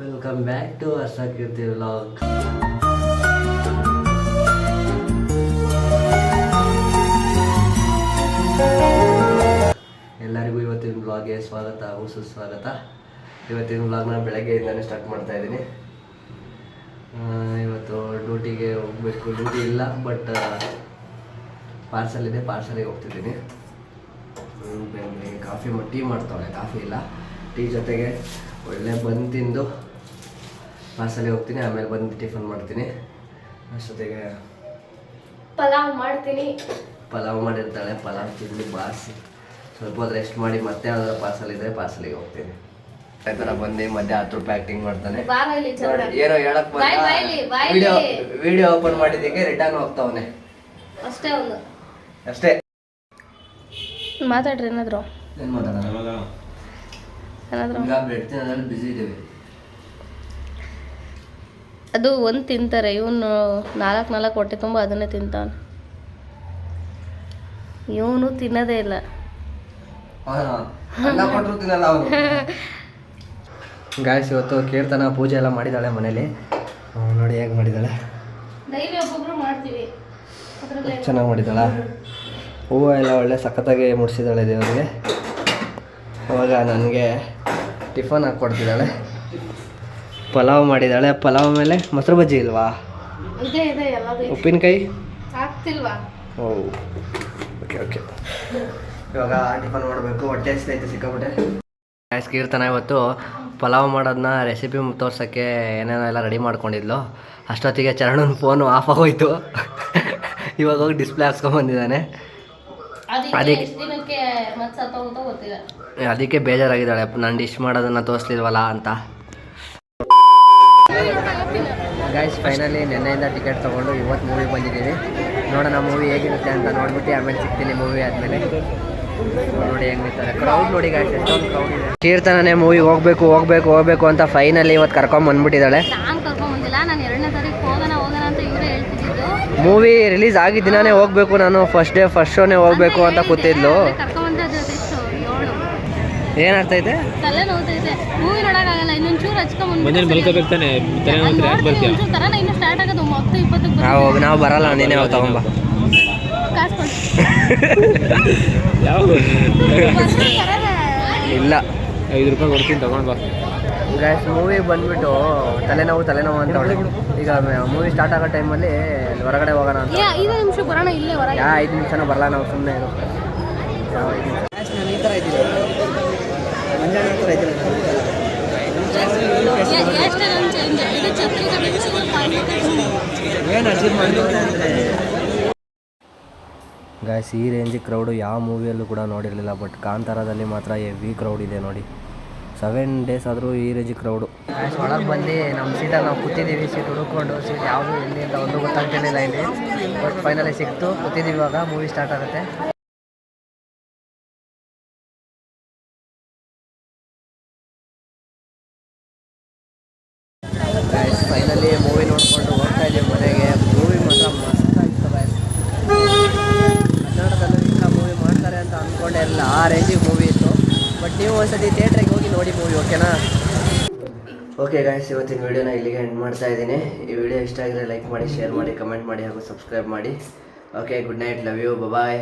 Welcome back to Keerthi vlog ಎಲ್ಲರಿಗೂ ಇವತ್ತಿನ ವ್ಲಾಗ್ಗೆ ಸ್ವಾಗತ ಹಾಗೂ ಸುಸ್ವಾಗತ ಇವತ್ತಿನ ವ್ಲಾಗ್ನ ಬೆಳಗ್ಗೆಯಿಂದಲೇ ಸ್ಟಾರ್ಟ್ ಮಾಡ್ತಾ ಇದ್ದೀನಿ. ಇವತ್ತು ಡ್ಯೂಟಿಗೆ ಹೋಗಬೇಕು. ಡ್ಯೂಟಿ ಇಲ್ಲ ಬಟ್ ಪಾರ್ಸಲ್ ಇದೆ. ಪಾರ್ಸಲಿಗೆ ಹೋಗ್ತಿದ್ದೀನಿ. ಬೆಳಗ್ಗೆ ಕಾಫಿ ಟೀ ಮಾಡ್ತಾಳೆ. ಕಾಫಿ ಇಲ್ಲ. ಟೀ ಜೊತೆಗೆ ಒಳ್ಳೆ ಬಂದು ತಿಂದು ಪಾರ್ಸಲಿಗೆ ಹೋಗ್ತೀನಿ ಆಮೇಲೆ ಬಂದು ಟಿಫನ್ ಮಾಡ್ತೀನಿ. ಅಷ್ಟೊತ್ತಿಗೆ ಪಲಾವ್ ಮಾಡ್ತೀನಿ. ಪಲಾವ್ ಮಾಡಿರ್ತಾಳೆ ಪಲಾವ್ ತಿಂದು ಬಾರಿಸಿ. ಸ್ವಲ್ಪ ಹೊತ್ತು ರೆಸ್ಟ್ ಮಾಡಿ ಮತ್ತೆ ಯಾವ್ದಾದ್ರು ಪಾರ್ಸಲ್ ಇದ್ರೆ ಪಾರ್ಸಲಿಗೆ ಹೋಗ್ತೀನಿ. ಈ ಥರ ಬಂದು ಮತ್ತೆ ಹತ್ತು ರೂಪಾಯಿ ಆಕ್ಟಿಂಗ್ ಮಾಡ್ತಾನೆ. ಏನೋ ಹೇಳಕ್. ವಿಡಿಯೋ ವಿಡಿಯೋ ಓಪನ್ ಮಾಡಿದ್ದಕ್ಕೆ ರಿಟರ್ನ್ ಹೋಗ್ತಾವನೆ. ಅಷ್ಟೇ ಒಂದು. ಅಷ್ಟೇ. ಮಾತಾಡ್ರಿ ಏನಾದ್ರು. ಏನು ಮಾತಾಡೋಣ ಅದು ಒಂದು ತಿಂತಾರೆ ಇವನು ನಾಲ್ಕು ನಾಲ್ಕು ಹೊಟ್ಟೆ ತುಂಬ ಅದನ್ನೇ ತಿಂತಾನೆ. ಇವನು ತಿನ್ನೋದೇ ಇಲ್ಲ. ಗಾಯಸ್ ಇವತ್ತು ಕೀರ್ತನ ಪೂಜೆ ಎಲ್ಲ ಮಾಡಿದ್ದಾಳೆ ಮನೇಲಿ. ನೋಡಿ ಹೇಗೆ ಮಾಡಿದ್ದಾಳೆ. ಚೆನ್ನಾಗಿ ಮಾಡಿದ್ದಾಳ? ಹೂವು ಎಲ್ಲ ಒಳ್ಳೆ ಸಖತ್ತಾಗಿ ಮುಡಿಸಿದ್ದಾಳೆ ದೇವರಿಗೆ. ಅವಾಗ ನನಗೆ ಟಿಫನ್ ಹಾಕ್ಕೊಡ್ತಿದ್ದಾಳೆ ಪಲಾವ್ ಮಾಡಿದ್ದಾಳೆ. ಪಲಾವ್ ಮೇಲೆ ಮೊಸರು ಬಜ್ಜಿ ಇಲ್ವಾ? ಉಪ್ಪಿನಕಾಯಿ? Oh okay okay. ಇವಾಗ ಟಿಫನ್ ಮಾಡಬೇಕು. ಹೊಟ್ಟೆ ಹಸಿದೈತೆ ಸಿಕ್ಕಾಬಿಟ್ಟೆ ಗ್ಯಾಸ್ ಕೀರ್ತನ ಇವತ್ತು ಪಲಾವ್ ಮಾಡೋದನ್ನ ರೆಸಿಪಿ ತೋರ್ಸೋಕ್ಕೆ ಏನೇನೋ ಎಲ್ಲ ರೆಡಿ ಮಾಡ್ಕೊಂಡಿದ್ಲು. ಅಷ್ಟೊತ್ತಿಗೆ ಚರಣನ ಫೋನು ಆಫ್ ಆಗೋಯ್ತು. ಇವಾಗ ಹೋಗಿ ಡಿಸ್ಪ್ಲೇ ಹಾಕ್ಸ್ಕೊಂಬಂದಿದ್ದಾನೆ ಅದಕ್ಕೆ ಅದಕ್ಕೆ- ಎಷ್ಟು ದಿನಕ್ಕೆ ಮತ್ತೆ ಸತ್ತೋಗುತ್ತೋ ಗೊತ್ತಿಲ್ಲ. ಅದಕ್ಕೆ ಬೇಜಾರಾಗಿದ್ದಾಳೆ. ನಾನು ಡಿಶ್ ಮಾಡೋದನ್ನ ತೋರಿಸ್ಲಿಲ್ವಲ್ಲ ಅಂತ. ಗೈಸ್ ಫೈನಲಿ ನಿನ್ನೆಯಿಂದ ಟಿಕೆಟ್ ತೊಗೊಂಡು ಇವತ್ತು ಮೂವಿ ಬಂದಿದ್ದೀವಿ. ನೋಡೋಣ ಮೂವಿ ಹೇಗಿರುತ್ತೆ ಅಂತ ನೋಡ್ಬಿಟ್ಟು ಆಮೇಲೆ ಸಿಗ್ತೀನಿ ಮೂವಿ ಆದಮೇಲೆ. ನೋಡಿ ಹೆಂಗಿರ್ತಾರೆ ಕ್ರೌಡ್ ನೋಡಿ ಗಾಯ್ಸ್ ಎಷ್ಟೊಂದು ಕ್ರೌಡ್ ಇದೆ. ಕೀರ್ತನನೇ ಮೂವಿ ಹೋಗ್ಬೇಕು ಹೋಗ್ಬೇಕು ಹೋಗ್ಬೇಕು ಅಂತ ಫೈನಲಿ ಇವತ್ತು ಕರ್ಕೊಂಬಂದ್ಬಿಟ್ಟಿದ್ದಾಳೆ. ನಾನು ಕರ್ಕೊಂಡು ಬಂದಿಲ್ಲ ನಾನು ಎರಡನೇ ತಾರೀಕು ಹೋಗೋಣ ಹೋಗೋಣ ಅಂತ ಇವರೇ ಹೇಳ್ತಿದ್ದು ಮೂವಿ ರಿಲೀಸ್ ಆಗಿದ್ದ ದಿನಾನೇ ಹೋಗ್ಬೇಕು ನಾನು ಫಸ್ಟ್ ಡೇ ಫಸ್ಟ್ ಶೋನೇ ಹೋಗ್ಬೇಕು ಅಂತ ಕೂತಿದ್ಲು. ಏನಾಗ್ತೈತೆ ನಾವು ನಾವು ಬರಲ್ಲ ನೀನೇ ಹೋಗಿ ತಗೊಂಬ. ಇಲ್ಲ. ಐದು ರೂಪಾಯಿ ಕೊಡ್ತೀನಿ ತಗೊಂಡ್ ಬಾ. ಗೈಸ್ ಮೂವಿ ಬಂದ್ಬಿಟ್ಟು ತಲೆನೋವು ತಲೆನೋವು ಅಂತ ಒಳ್ಳೆ ಈಗ ಮೂವಿ ಸ್ಟಾರ್ಟ್ ಆಗೋ ಟೈಮಲ್ಲಿ ಹೊರಗಡೆ ಹೋಗೋಣ ಅಂತ ಐದು ನಿಮಿಷ ಬರೋಣ ಇಲ್ಲೇ ಹೊರಗೆ. ಯಾ ಐದು ನಿಮಿಷನೂ ಬರಲ್ಲ ನಾವು ಸುಮ್ಮನೆ ಇರು ಗಾಯ್ಸ್ ಈ ರೇಂಜ್ ಕ್ರೌಡು ಯಾವ ಮೂವಿಯಲ್ಲೂ ಕೂಡ ನೋಡಿರಲಿಲ್ಲ ಬಟ್ ಕಾಂತಾರದಲ್ಲಿ ಮಾತ್ರ ಹೆವಿ ಕ್ರೌಡ್ ಇದೆ ನೋಡಿ. ಸೆವೆನ್ ಡೇಸ್ ಆದರೂ ಈ ರೇಂಜಿಗೆ ಕ್ರೌಡು ಒಳಗೆ ಬಂದು ನಮ್ಮ ಸೀಟಲ್ಲಿ ನಾವು ಕೂತಿದ್ದೀವಿ ಸೀಟ್ ಹುಡುಕೊಂಡು ಸೀಟ್ ಯಾವುದು ಎಲ್ಲಿ ಅಂತ ಒಂದು ಗೊತ್ತಾಗ್ತಿರ್ಲಿಲ್ಲ ಇಲ್ಲಿ. ಬಟ್ ಫೈನಲಿ ಸಿಕ್ತು. ಕೂತಿದ್ದೀವಿ ಇವಾಗ. ಮೂವಿ ಸ್ಟಾರ್ಟ್ ಆಗುತ್ತೆ. ಫೈನಲಿ ಮೂವಿ ನೋಡಿಕೊಂಡು ಹೋಗ್ತಾ ಇದ್ದೀವಿ ಮನೆಗೆ ಮೂವಿ ಮಾತ್ರ ಮಸ್ತಾಗಿತ್ತು ಗಾಯ್ಸ್ ಕನ್ನಡದಲ್ಲೂ ಇಂಥ ಮೂವಿ ಮಾಡ್ತಾರೆ ಅಂತ ಅಂದ್ಕೊಂಡೆ ಇಲ್ಲ ಆ ರೇಂಜಿಗೆ ಮೂವಿ ಇತ್ತು ಬಟ್ ನೀವು ಒಂದ್ಸತಿ ಥಿಯೇಟ್ರಿಗೆ ಹೋಗಿ ನೋಡಿ ಮೂವಿ ಓಕೆನಾ ಓಕೆ ಗಾಯ್ಸ್ ಇವತ್ತಿನ ವಿಡಿಯೋನ ಇಲ್ಲಿಗೆ ಎಂಡ್ ಮಾಡ್ತಾ ಇದ್ದೀನಿ. ಈ ವಿಡಿಯೋ ಇಷ್ಟ ಆಗಿದ್ರೆ ಲೈಕ್ ಮಾಡಿ ಶೇರ್ ಮಾಡಿ ಕಮೆಂಟ್ ಮಾಡಿ ಹಾಗೂ ಸಬ್ಸ್ಕ್ರೈಬ್ ಮಾಡಿ. Okay good night love you bye